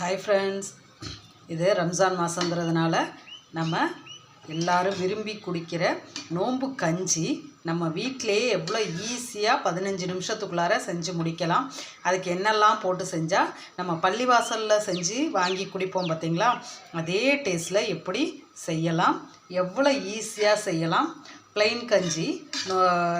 Hi friends இது ரம்ஜான் மாதங்கிறதுனால நம்ம எல்லாரும் விரும்பி குடிக்கிற நோன்பு கஞ்சி நம்ம வீட்டிலேயே எவ்வளோ ஈஸியாக பதினஞ்சு நிமிஷத்துக்குள்ளார செஞ்சு முடிக்கலாம். அதுக்கு என்னெல்லாம் போட்டு செஞ்சால் நம்ம பள்ளிவாசலில் செஞ்சு வாங்கி குடிப்போம் பார்த்திங்களா? அதே டேஸ்ட்டில் எப்படி செய்யலாம்? எவ்வளோ ஈஸியாக செய்யலாம்? ப்ளைன் கஞ்சி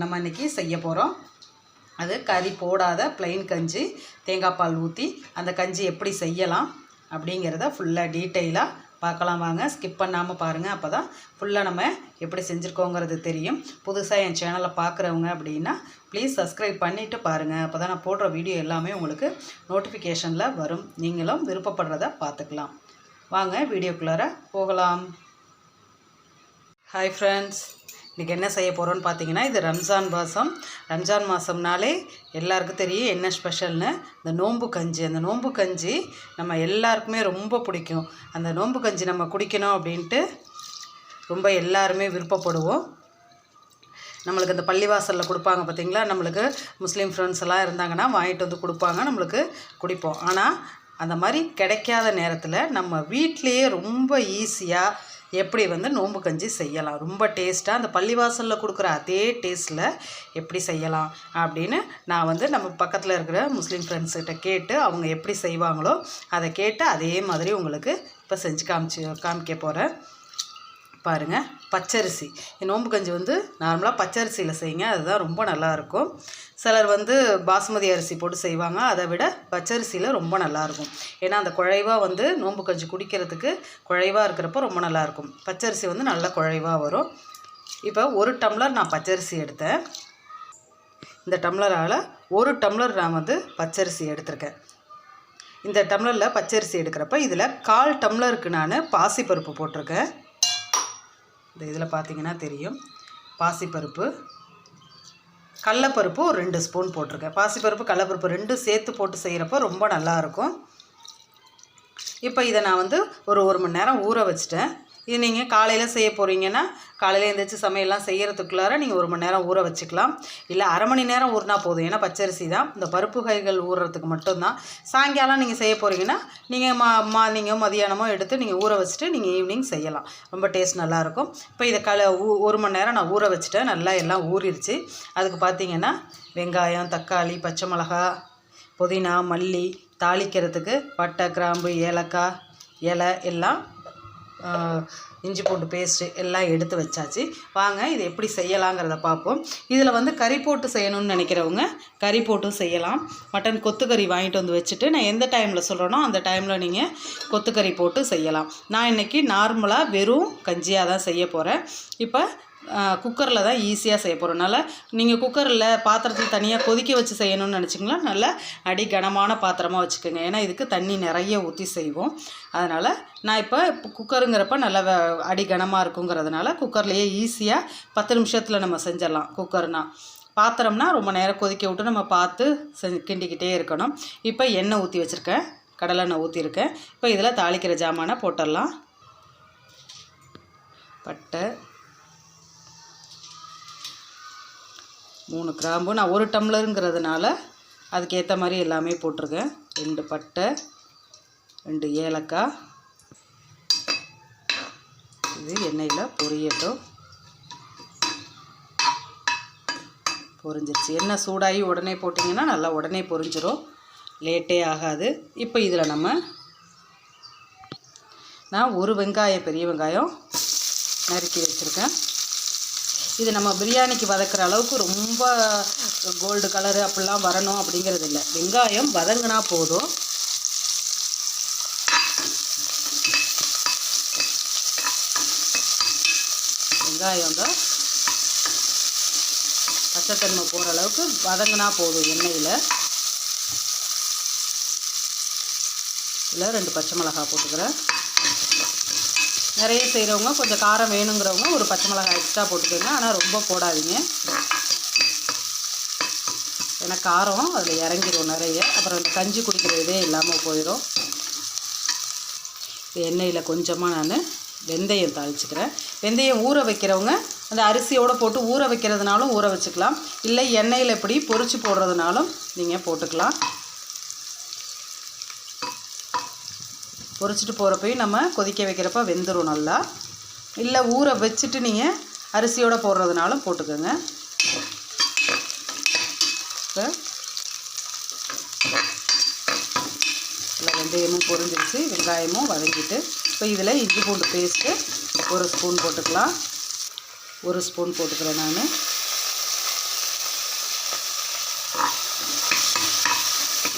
நம்ம இன்றைக்கி செய்ய போகிறோம் அது கறி போடாத ப்ளைன் கஞ்சி தேங்காய் பால் ஊற்றி அந்த கஞ்சி எப்படி செய்யலாம் அப்படிங்கிறத ஃபுல்லாக டீட்டெயிலாக பார்க்கலாம் வாங்க. ஸ்கிப் பண்ணாமல் பாருங்கள் அப்போ தான் ஃபுல்லாக நம்ம எப்படி செஞ்சுருக்கோங்கிறது தெரியும். புதுசாக என் சேனலை பார்க்குறவங்க அப்படின்னா ப்ளீஸ் சப்ஸ்கிரைப் பண்ணிவிட்டு பாருங்கள் அப்போ தான் நான் போடுற வீடியோ எல்லாமே உங்களுக்கு நோட்டிஃபிகேஷனில் வரும். நீங்களும் விருப்பப்படுறத பார்த்துக்கலாம். வாங்க வீடியோக்குள்ளார போகலாம். ஹாய் ஃப்ரெண்ட்ஸ் இன்றைக்கி என்ன செய்ய போகிறோன்னு பார்த்தீங்கன்னா இது ரம்ஜான் மாதம் ரம்ஜான் மாதம்னாலே எல்லாருக்கும் தெரியும் என்ன ஸ்பெஷல்னு. இந்த நோன்பு கஞ்சி. அந்த நோன்பு கஞ்சி நம்ம எல்லாருக்குமே ரொம்ப பிடிக்கும். அந்த நோம்பு கஞ்சி நம்ம குடிக்கணும் அப்படின்ட்டு ரொம்ப எல்லாருமே விருப்பப்படுவோம். நம்மளுக்கு இந்த பள்ளிவாசலில் கொடுப்பாங்க பார்த்தீங்களா நம்மளுக்கு முஸ்லீம் ஃப்ரெண்ட்ஸ் எல்லாம் இருந்தாங்கன்னா வாங்கிட்டு வந்து கொடுப்பாங்க. நம்மளுக்கு குடிப்போம். ஆனால் அந்த மாதிரி கிடைக்காத நேரத்தில் நம்ம வீட்டிலையே ரொம்ப ஈஸியாக எப்படி வந்து நோம்பு கஞ்சி செய்யலாம்? ரொம்ப டேஸ்ட்டாக அந்த பள்ளிவாசலில் கொடுக்குற அதே டேஸ்ட்டில் எப்படி செய்யலாம்? அப்படின்னு நான் வந்து நம்ம பக்கத்தில் இருக்கிற முஸ்லீம் ஃப்ரெண்ட்ஸ்கிட்ட கேட்டு அவங்க எப்படி செய்வாங்களோ அதை கேட்டு அதே மாதிரி உங்களுக்கு இப்போ செஞ்சு காமிச்சு காமிக்க போகிறேன் பாருங்கள் பச்சரிசி. நோம்பு கஞ்சி வந்து நார்மலாக பச்சரிசியில் செய்யுங்க அதுதான் ரொம்ப நல்லாயிருக்கும். சிலர் வந்து பாசுமதி அரிசி போட்டு செய்வாங்க அதை விட பச்சரிசியில் ரொம்ப நல்லாயிருக்கும். ஏன்னா அந்த குழைவாக வந்து நோம்பு கஞ்சி குடிக்கிறதுக்கு குழைவாக இருக்கிறப்போ ரொம்ப நல்லாயிருக்கும். பச்சரிசி வந்து நல்லா குழைவாக வரும். இப்போ ஒரு டம்ளர் நான் பச்சரிசி எடுத்தேன். இந்த டம்ளரால் ஒரு டம்ளர் நான் வந்து பச்சரிசி எடுத்திருக்கேன். இந்த டம்ளரில் பச்சரிசி எடுக்கிறப்ப இதில் கால் டம்ளருக்கு நான் பாசிப்பருப்பு போட்டிருக்கேன். இந்த இதில் பார்த்தீங்கன்னா தெரியும். பாசிப்பருப்பு கடலப்பருப்பு ஒரு ரெண்டு ஸ்பூன் போட்டிருக்கேன். பாசிப்பருப்பு கடலப்பருப்பு ரெண்டும் சேர்த்து போட்டு செய்கிறப்ப ரொம்ப நல்லாயிருக்கும். இப்போ இதை நான் வந்து ஒரு ஒரு மணி நேரம் ஊற வச்சுட்டேன். இது நீங்கள் காலையில் செய்ய போகிறீங்கன்னா காலையில் எழுந்திரிச்சு சமையல்லாம் செய்கிறதுக்குள்ளார நீங்கள் ஒரு மணி நேரம் ஊற வச்சுக்கலாம். இல்லை அரை மணி நேரம் ஊறினா போதும். ஏன்னா பச்சரிசி தான் இந்த பருப்பு கைகள் ஊறுறதுக்கு மட்டும்தான். சாயங்காலம் நீங்கள் செய்ய போகிறீங்கன்னா நீங்கள் மா மார்னிங்கோ மதியானமோ எடுத்து நீங்கள் ஊற வச்சுட்டு நீங்கள் ஈவினிங் செய்யலாம். ரொம்ப டேஸ்ட் நல்லாயிருக்கும் இப்போ இதை கல ஊ ஒரு மணி நேரம் நான் ஊற வச்சுட்டேன். நல்லா எல்லாம் ஊறிடுச்சு அதுக்கு பார்த்தீங்கன்னா வெங்காயம் தக்காளி பச்சை மிளகா புதினா மல்லி தாளிக்கிறதுக்கு பட்டை கிராம்பு ஏலக்காய் இலை எல்லாம் இஞ்சி பூண்டு பேஸ்ட்டு எல்லாம் எடுத்து வச்சாச்சு. வாங்க இது எப்படி செய்யலாங்கிறத பார்ப்போம். இதில் வந்து கறி போட்டு செய்யணும்னு நினைக்கிறவங்க கறி போட்டும் செய்யலாம். மட்டன் கொத்துக்கறி வாங்கிட்டு வந்து வச்சுட்டு நான் எந்த டைமில் சொல்கிறேனோ அந்த டைமில் நீங்கள் கொத்துக்கறி போட்டு செய்யலாம். நான் இன்றைக்கி நார்மலாக வெறும் கஞ்சியாக தான் செய்ய போகிறேன் இப்போ குக்கரில் தான் ஈஸியாக செய்ய போகிறோம்னால நீங்கள் குக்கரில் பாத்திரத்தில் தனியாக கொதிக்க வச்சு செய்யணும்னு நினச்சிங்களா நல்லா அடி கனமான பாத்திரமாக வச்சுக்கோங்க. ஏன்னா இதுக்கு தண்ணி நிறைய ஊற்றி செய்வோம். அதனால் நான் இப்போ குக்கருங்கிறப்ப நல்லா வ- அடி கனமாக இருக்குங்கிறதுனால குக்கர்லேயே ஈஸியாக பத்து நிமிஷத்தில் நம்ம செஞ்சிடலாம் குக்கர்னால் பாத்திரம்னா ரொம்ப நேரம் கொதிக்க விட்டு நம்ம பார்த்து செஞ்சு கிண்டிக்கிட்டே இருக்கணும். இப்போ எண்ணெய் ஊற்றி வச்சுருக்கேன். கடலெண்ணெய் ஊற்றிருக்கேன் இப்போ இதில் தாளிக்கிற ஜாமானை போட்டுடலாம். பட்டை. மூணு கிராம்பு. நான் ஒரு டம்ளருங்கிறதுனால அதுக்கேற்ற மாதிரி எல்லாமே போட்டிருக்கேன். ரெண்டு பட்டை ரெண்டு ஏலக்காய். இது எண்ணெயில் பொரியட்டும். பொரிஞ்சிருச்சு. எண்ணெய் சூடாகி உடனே போட்டிங்கன்னா நல்லா உடனே பொரிஞ்சிடும் லேட்டே ஆகாது. இப்போ இதில் நம்ம நான் ஒரு வெங்காயம் பெரிய வெங்காயம் நறுக்கி வச்சுருக்கேன். இது நம்ம பிரியாணிக்கு வதக்குற அளவுக்கு ரொம்ப கோல்டு கலரு அப்படிலாம் வரணும் அப்படிங்கிறது இல்லை வெங்காயம் வதங்கினா போதும். வெங்காயம் தான் பச்சைத்தன்மை போகிற அளவுக்கு வதங்கினா போதும் எண்ணெயில். இதில் ரெண்டு பச்சை மிளகாய் போட்டுக்கிறேன். நிறைய செய்கிறவங்க கொஞ்சம் காரம் வேணுங்கிறவங்க ஒரு பச்சை மிளகாய் எக்ஸ்ட்ரா போட்டுக்கோங்க. ஆனால் ரொம்ப போடாதீங்க. ஏன்னா காரம் அதில் இறங்கிடும் நிறைய. அப்புறம் இந்த கஞ்சி குடிக்கிற இதே இல்லாமல் போயிடும் எண்ணெயில் கொஞ்சமாக நான் வெந்தயம் தாளிச்சுக்கிறேன். வெந்தயம் ஊற வைக்கிறவங்க அந்த அரிசியோடு போட்டு ஊற வைக்கிறதுனாலும் ஊற வச்சுக்கலாம். இல்லை எண்ணெயில் எப்படி பொறிச்சு போடுறதுனாலும் நீங்கள் போட்டுக்கலாம். பொறிச்சிட்டு போகிறப்பையும் நம்ம கொதிக்க வைக்கிறப்ப வெந்துடும் நல்லா. இல்லை ஊற வச்சுட்டு நீங்கள் அரிசியோடு போடுறதுனாலும் போட்டுக்கோங்க. இல்லை வெந்தயமும் பொரிஞ்சிருச்சு. வெங்காயமும் வதங்கிட்டு இப்போ இதில் இஞ்சி பூண்டு பேஸ்ட்டு ஒரு ஸ்பூன் போட்டுக்கலாம். ஒரு ஸ்பூன் போட்டுக்கிறேன் நான்.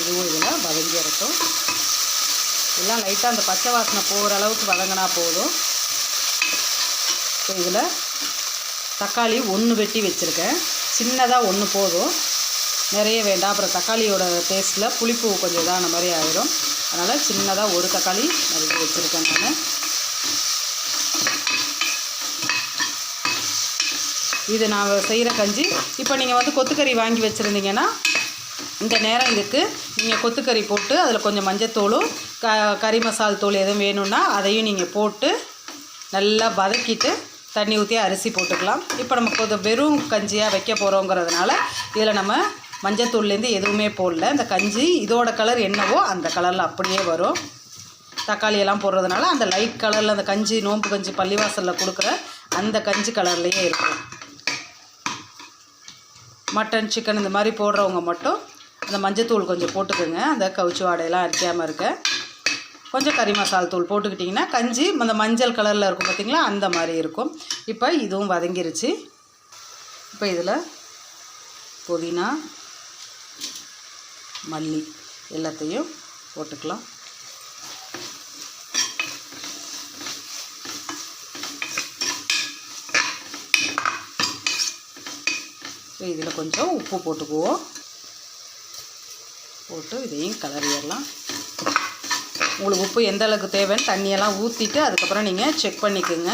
இதுவும் இதில் வதங்கி இறக்கும் எல்லாம் லைட்டாக அந்த பச்சை வாசனை போகிற அளவுக்கு வதங்கினா போதும். இதில் தக்காளி ஒன்று வெட்டி வச்சுருக்கேன். சின்னதாக ஒன்று போதும். நிறைய வேண்டாம். அப்புறம் தக்காளியோட டேஸ்ட்டில் புளிப்பு கொஞ்சம் இதான மாதிரி ஆயிரும். அதனால் சின்னதாக ஒரு தக்காளி நறுக்கி வச்சுருக்கேன் நான். இது நான் செய்கிற கஞ்சி. இப்போ நீங்கள் வந்து கொத்துக்கறி வாங்கி வச்சுருந்தீங்கன்னா இந்த நேரம் இதுக்கு. நீங்கள் கொத்துக்கறி போட்டு அதில் கொஞ்சம் மஞ்சத்தூளும் க கறி மசால் தூள் எதுவும் வேணும்னா அதையும் நீங்கள் போட்டு நல்லா வதக்கிட்டு தண்ணி ஊற்றி அரிசி போட்டுக்கலாம். இப்போ நம்ம கொஞ்சம் வெறும் கஞ்சியாக வைக்க போகிறோங்கிறதுனால இதில் நம்ம மஞ்சத்தூள்லேருந்து எதுவுமே போடல. இந்த கஞ்சி இதோட கலர் என்னவோ அந்த கலரில் அப்படியே வரும். தக்காளி எல்லாம் போடுறதுனால அந்த லைட் கலரில் அந்த கஞ்சி நோம்பு கஞ்சி பள்ளிவாசலில் கொடுக்குற அந்த கஞ்சி கலர்லேயே இருக்கும். மட்டன் சிக்கன் இந்த மாதிரி போடுறவங்க மட்டும் அந்த மஞ்சத்தூள் கொஞ்சம் போட்டுக்கோங்க. அந்த கவுச்சி வாடையெல்லாம் அடிக்காமல் இருக்க. கொஞ்சம் கறி மசால் தூள் போட்டுக்கிட்டிங்கன்னா கஞ்சி அந்த மஞ்சள் கலரில் இருக்கும் பார்த்திங்களா அந்த மாதிரி இருக்கும். இப்போ இதுவும் வதங்கிருச்சு. இப்போ இதில் புதினா மல்லி எல்லாத்தையும் போட்டுக்கலாம். இப்போ இதில் கொஞ்சம் உப்பு போட்டுக்குவோம். போட்டு இதையும் கலரிடலாம் உங்களுக்கு உப்பு எந்த அளவுக்கு தேவைன்னு தண்ணியெல்லாம் ஊற்றிட்டு அதுக்கப்புறம் நீங்கள் செக் பண்ணிக்கோங்க.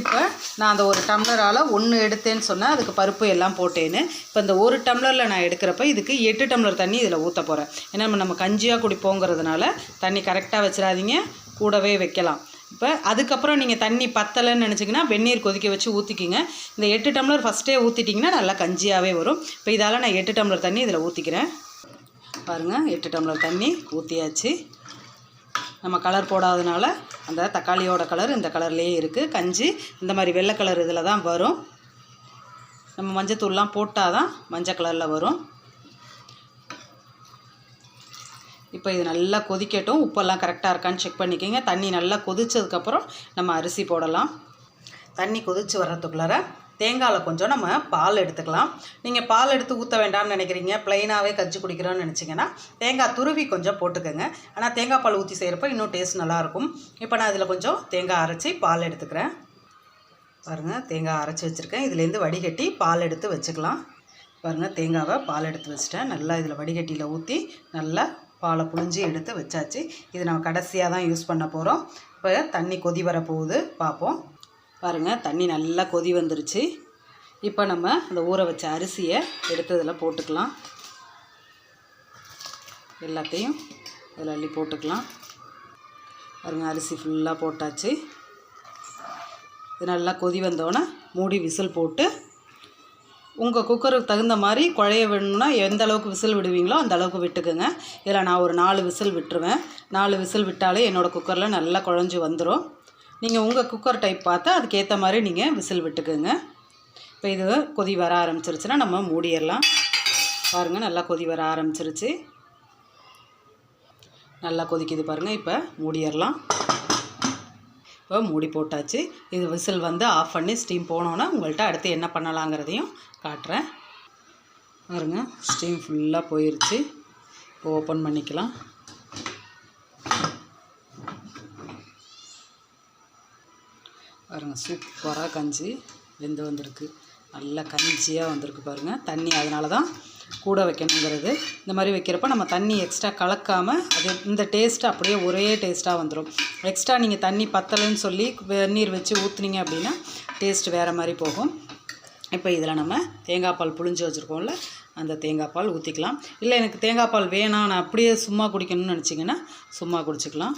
இப்போ நான் அந்த ஒரு டம்ளரால் ஒன்று எடுத்தேன்னு சொன்னேன் அதுக்கு பருப்பு எல்லாம் போட்டேன்னு. இப்போ இந்த ஒரு டம்ளரில் நான் எடுக்கிறப்ப இதுக்கு எட்டு டம்ளர் தண்ணி இதில் ஊற்ற போகிறேன் ஏன்னா நம்ம கஞ்சியாக குடிப்போங்கிறதுனால தண்ணி கரெக்டாக வச்சிடாதீங்க. கூடவே வைக்கலாம். இப்போ அதுக்கப்புறம் நீங்கள் தண்ணி பத்தலைன்னு நினச்சிங்கன்னா வெந்நீர் கொதிக்க வச்சு ஊற்றிக்கிங்க இந்த எட்டு டம்ளர் ஃபஸ்ட்டே ஊற்றிட்டிங்கன்னா நல்லா கஞ்சியாகவே வரும். இப்போ இதால் நான் எட்டு டம்ளர் தண்ணி இதில் ஊற்றிக்கிறேன் பாருங்கள் எட்டு டம்ளர் தண்ணி ஊற்றியாச்சு நம்ம கலர் போடாதனால அந்த தக்காளியோட கலர் இந்த கலர்லேயே இருக்குது கஞ்சி இந்த மாதிரி வெள்ளை கலர் இதில் தான் வரும். நம்ம மஞ்சத்தூள்லாம் போட்டால் தான் மஞ்சள் கலரில் வரும். இப்போ இது நல்லா கொதிக்கட்டும். உப்பெல்லாம் கரெக்டாக இருக்கான்னு செக் பண்ணிக்கோங்க. தண்ணி நல்லா கொதித்ததுக்கப்புறம் நம்ம அரிசி போடலாம். தண்ணி கொதித்து வர்றதுக்குள்ளார தேங்காயில் கொஞ்சம் நம்ம பால் எடுத்துக்கலாம். நீங்கள் பால் எடுத்து ஊற்ற வேண்டாம்னு நினைக்கிறீங்க. ப்ளைனாகவே கஞ்சி குடிக்கிறோன்னு நினச்சிங்கன்னா தேங்காய் துருவி கொஞ்சம் போட்டுக்கோங்க. ஆனால் தேங்காய் பால் ஊற்றி செய்கிறப்ப இன்னும் டேஸ்ட் நல்லாயிருக்கும் இப்போ நான் இதில் கொஞ்சம் தேங்காய் அரைச்சி பால் எடுத்துக்கிறேன். பாருங்கள் தேங்காய் அரைச்சி வச்சுருக்கேன். இதுலேருந்து வடிகட்டி பால் எடுத்து வச்சுக்கலாம். பாருங்கள் தேங்காவை பால் எடுத்து வச்சுட்டேன். நல்லா இதில் வடிகட்டியில் ஊற்றி நல்லா பாலை புழிஞ்சி எடுத்து வச்சாச்சு. இது நம்ம கடைசியாக தான் யூஸ் பண்ண போகிறோம் இப்போ தண்ணி கொதி வர போகுது. பார்ப்போம். பாருங்கள் தண்ணி நல்லா கொதி வந்துருச்சு. இப்போ நம்ம அந்த ஊற வச்ச அரிசியை எடுத்து இதில் போட்டுக்கலாம். எல்லாத்தையும் இதில் அள்ளி போட்டுக்கலாம். பாருங்கள் அரிசி ஃபுல்லாக போட்டாச்சு. இது நல்லா கொதி வந்தோடனே மூடி விசில் போட்டு உங்கள் குக்கருக்கு தகுந்த மாதிரி குழைய வேணும்னா எந்த அளவுக்கு விசில் விடுவீங்களோ அந்த அளவுக்கு விட்டுக்குங்க. இதில் நான் ஒரு நாலு விசில் விட்டுருவேன். நாலு விசில் விட்டாலே என்னோடய குக்கரில் நல்லா குழஞ்சி வந்துடும் நீங்கள் உங்கள் குக்கர் டைப் பார்த்து அதுக்கேற்ற மாதிரி நீங்கள் விசில் விட்டுக்குங்க. இப்போ இது கொதி வர ஆரம்பிச்சிருச்சுன்னா நம்ம மூடிடலாம். பாருங்கள் நல்லா கொதி வர ஆரம்பிச்சிருச்சு. நல்லா கொதிக்குது பாருங்கள் இப்போ மூடிடலாம். இப்போ மூடி போட்டாச்சு. இது விசில் வந்து ஆஃப் பண்ணி ஸ்டீம் போனோன்னா உங்கள்கிட்ட அடுத்து என்ன பண்ணலாங்கிறதையும் காட்டுறேன். பாருங்க ஸ்டீம் ஃபுல்லாக போயிடுச்சு இப்போ ஓப்பன் பண்ணிக்கலாம். பாருங்கள் சூப்பராக கஞ்சி வெந்து வந்திருக்கு. நல்லா கஞ்சியாக வந்திருக்கு பாருங்கள் தண்ணி அதனால தான் கூட வைக்கணுங்கிறது. இந்த மாதிரி வைக்கிறப்ப நம்ம தண்ணி எக்ஸ்ட்ரா கலக்காமல் அது இந்த டேஸ்ட்டு அப்படியே ஒரே டேஸ்ட்டாக வந்துடும் எக்ஸ்ட்ரா நீங்கள் தண்ணி பத்தலைன்னு சொல்லி வெந்நீர் வச்சு ஊற்றுனீங்க அப்படின்னா டேஸ்ட் வேறு மாதிரி போகும். இப்போ இதில் நம்ம தேங்காய் பால் புழிஞ்சு வச்சுருக்கோம்ல அந்த தேங்காய் பால் ஊற்றிக்கலாம் இல்லை எனக்கு தேங்காய் பால் வேணாம் நான் அப்படியே சும்மா குடிக்கணும்னு நினச்சிங்கன்னா சும்மா குடிச்சிக்கலாம்.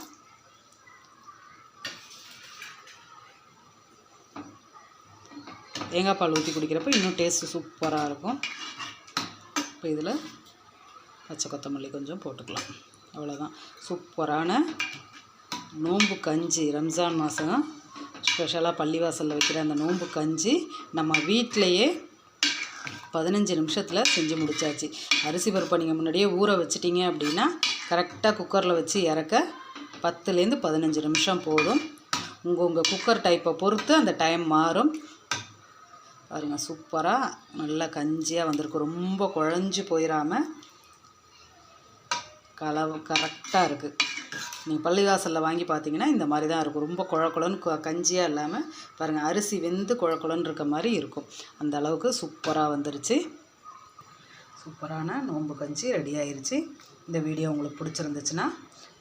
தேங்காய் பால் ஊற்றி குடிக்கிறப்ப இன்னும் டேஸ்ட்டு சூப்பராக இருக்கும். இப்போ இதில் பச்சை கொத்தமல்லி கொஞ்சம் போட்டுக்கலாம். அவ்வளோதான் சூப்பரான நோம்பு கஞ்சி ரம்ஜான் மாதம் ஸ்பெஷலாக பள்ளிவாசலில் வைக்கிற அந்த நோம்பு கஞ்சி நம்ம வீட்டிலையே பதினஞ்சு நிமிஷத்தில் செஞ்சு முடிச்சாச்சு. அரிசி பருப்பை நீங்கள் முன்னாடியே ஊற வச்சிட்டிங்க அப்படின்னா கரெக்டாக குக்கரில் வச்சு இறக்க பத்துலேருந்து பதினஞ்சு நிமிஷம் போதும். உங்கள் உங்கள் குக்கர் டைப்பை பொறுத்து அந்த டைம் மாறும். பாருங்கள் சூப்பராக நல்லா கஞ்சியாக வந்திருக்கு. ரொம்ப குழஞ்சி போயிடாமல் கலவு கரெக்டாக இருக்குது நீங்கள் பள்ளிவாசலில் வாங்கி பார்த்தீங்கன்னா இந்த மாதிரி தான் இருக்கும். ரொம்ப குழ குழன்னு கு- கஞ்சியாக இல்லாமல் பாருங்கள் அரிசி வெந்து குழ குழன்னு இருக்க மாதிரி இருக்கும். அந்த அளவுக்கு சூப்பராக வந்துருச்சு. சூப்பரான நோம்பு கஞ்சி ரெடி ஆயிடுச்சு இந்த வீடியோ உங்களுக்கு பிடிச்சிருந்துச்சுன்னா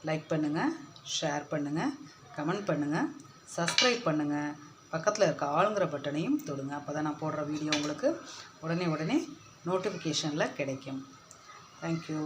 லைக் பண்ணுங்கள் ஷேர் பண்ணுங்கள் கமெண்ட் பண்ணுங்கள் சப்ஸ்கிரைப் பண்ணுங்கள் பக்கத்தில் இருக்க ஆளுங்கிற பட்டனையும் தொடுங்க. அப்போ தான் நான் போடுற வீடியோ உங்களுக்கு உடனே உடனே நோட்டிஃபிகேஷனில் கிடைக்கும். தேங்க்யூ